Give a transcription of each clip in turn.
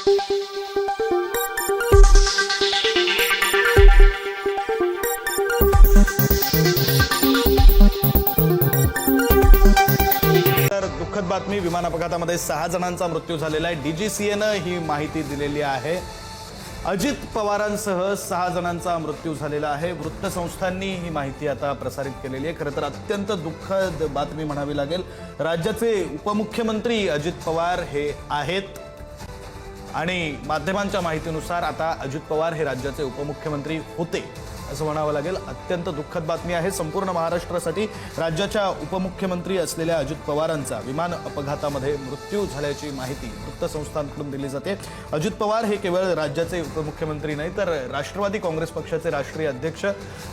तर दुःखद बातमी विमान अपघातामध्ये सहा जणांचा मृत्यू झालेला आहे. डीजीसीएनं ही माहिती दिलेली आहे. अजित पवारांसह सहा जणांचा मृत्यू झालेला आहे. वृत्तसंस्थांनी ही माहिती आता प्रसारित केलेली आहे. खरं तर अत्यंत दुःखद बातमी म्हणावी लागेल. राज्याचे उपमुख्यमंत्री अजित पवार हे आहेत. आणि माध्यमांच्या माहितीनुसार आता अजित पवार हे राज्याचे उपमुख्यमंत्री होते असं म्हणावं लागेल. अत्यंत दुःखद बातमी आहे संपूर्ण महाराष्ट्रासाठी राज्याच्या उपमुख्यमंत्री असलेल्या अजित पवारांचा विमान अपघातामध्ये मृत्यू झाल्याची माहिती वृत्तसंस्थांकडून दिली जाते. अजित पवार हे केवळ राज्याचे उपमुख्यमंत्री नाही तर राष्ट्रवादी काँग्रेस पक्षाचे राष्ट्रीय अध्यक्ष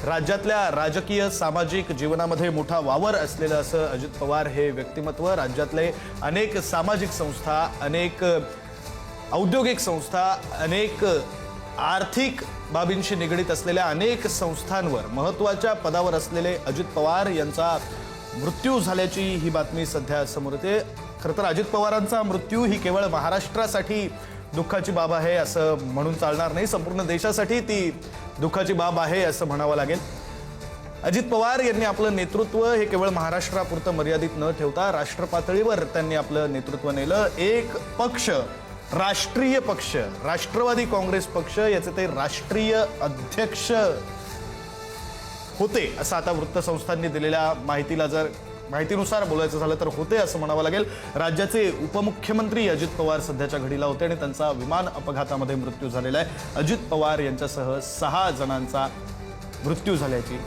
राज्यातल्या राजकीय सामाजिक जीवनामध्ये मोठा वावर असलेलं असं अजित पवार हे व्यक्तिमत्व राज्यातले अनेक सामाजिक संस्था अनेक औद्योगिक संस्था अनेक आर्थिक बाबींशी निगडीत असलेल्या अनेक संस्थांवर महत्त्वाच्या पदावर असलेले अजित पवार यांचा मृत्यू झाल्याची ही बातमी सध्या समोर येते. खरं तर अजित पवारांचा मृत्यू ही केवळ महाराष्ट्रासाठी दुःखाची बाब आहे असं म्हणून चालणार नाही संपूर्ण देशासाठी ती दुःखाची बाब आहे असं म्हणावं लागेल. अजित पवार यांनी आपलं नेतृत्व हे केवळ महाराष्ट्रापुरतं मर्यादित न ठेवता राष्ट्रपातळीवर त्यांनी आपलं नेतृत्व नेलं. एक पक्ष राष्ट्रीय पक्ष राष्ट्रवादी काँग्रेस पक्ष याचे ते राष्ट्रीय अध्यक्ष होते असं आता वृत्तसंस्थांनी दिलेल्या माहितीला जर माहितीनुसार बोलायचं झालं तर होते असं म्हणावं लागेल. राज्याचे उपमुख्यमंत्री अजित पवार सध्याच्या घडीला होते आणि त्यांचा विमान अपघातामध्ये मृत्यू झालेला आहे. अजित पवार यांच्यासह सहा जणांचा मृत्यू झाल्याची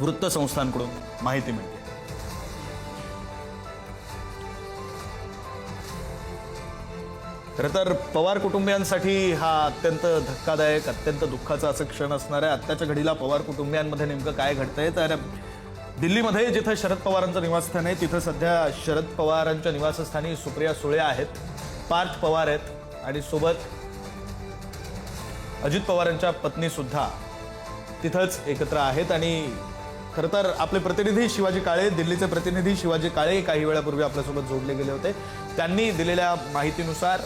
वृत्तसंस्थांकडून माहिती मिळते. खरं तर पवार कुटुंबियांसाठी हा अत्यंत धक्कादायक अत्यंत दुःखाचा असं क्षण असणार आहे. आत्ताच्या घडीला पवार कुटुंबियांमध्ये नेमकं काय घडतंय? तर दिल्लीमध्ये जिथं शरद पवारांचं निवासस्थान आहे तिथं सध्या शरद पवारांच्या निवासस्थानी सुप्रिया सुळे आहेत. पार्थ पवार आहेत आणि सोबत अजित पवारांच्या पत्नी सुद्धा तिथंच एकत्र आहेत. आणि खरं तर आपले प्रतिनिधी शिवाजी काळे दिल्लीचे प्रतिनिधी शिवाजी काळे काही वेळापूर्वी आपल्यासोबत जोडले गेले होते. त्यांनी दिलेल्या माहितीनुसार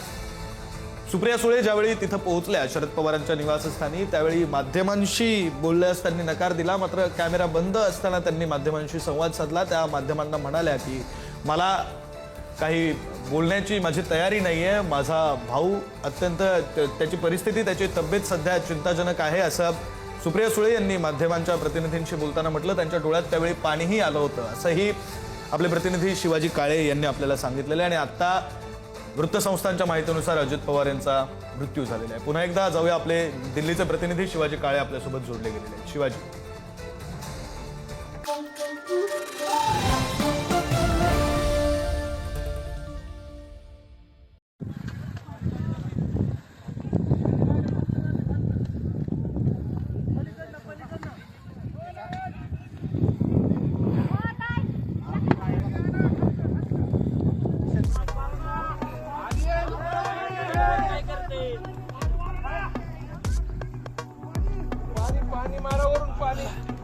सुप्रिया सुळे ज्यावेळी तिथं पोहोचल्या शरद पवारांच्या निवासस्थानी त्यावेळी माध्यमांशी बोलल्यास त्यांनी नकार दिला. मात्र कॅमेरा बंद असताना त्यांनी माध्यमांशी संवाद साधला. त्या माध्यमांना म्हणाल्या की मला काही बोलण्याची माझी तयारी नाही आहे माझा भाऊ अत्यंत त- त्याची परिस्थिती त्याची तब्येत सध्या चिंताजनक आहे असं सुप्रिया सुळे यांनी माध्यमांच्या प्रतिनिधींशी बोलताना म्हटलं. त्यांच्या डोळ्यात त्यावेळी पाणीही आलं होतं असंही आपले प्रतिनिधी शिवाजी काळे यांनी आपल्याला सांगितलेलं आहे. आणि आत्ता वृत्तसंस्थांच्या माहितीनुसार अजित पवार यांचा मृत्यू झालेला आहे. पुन्हा एकदा जाऊया आपले दिल्लीचे प्रतिनिधी शिवाजी काळे आपल्यासोबत जोडले गेलेले आहेत. शिवाजी. funny.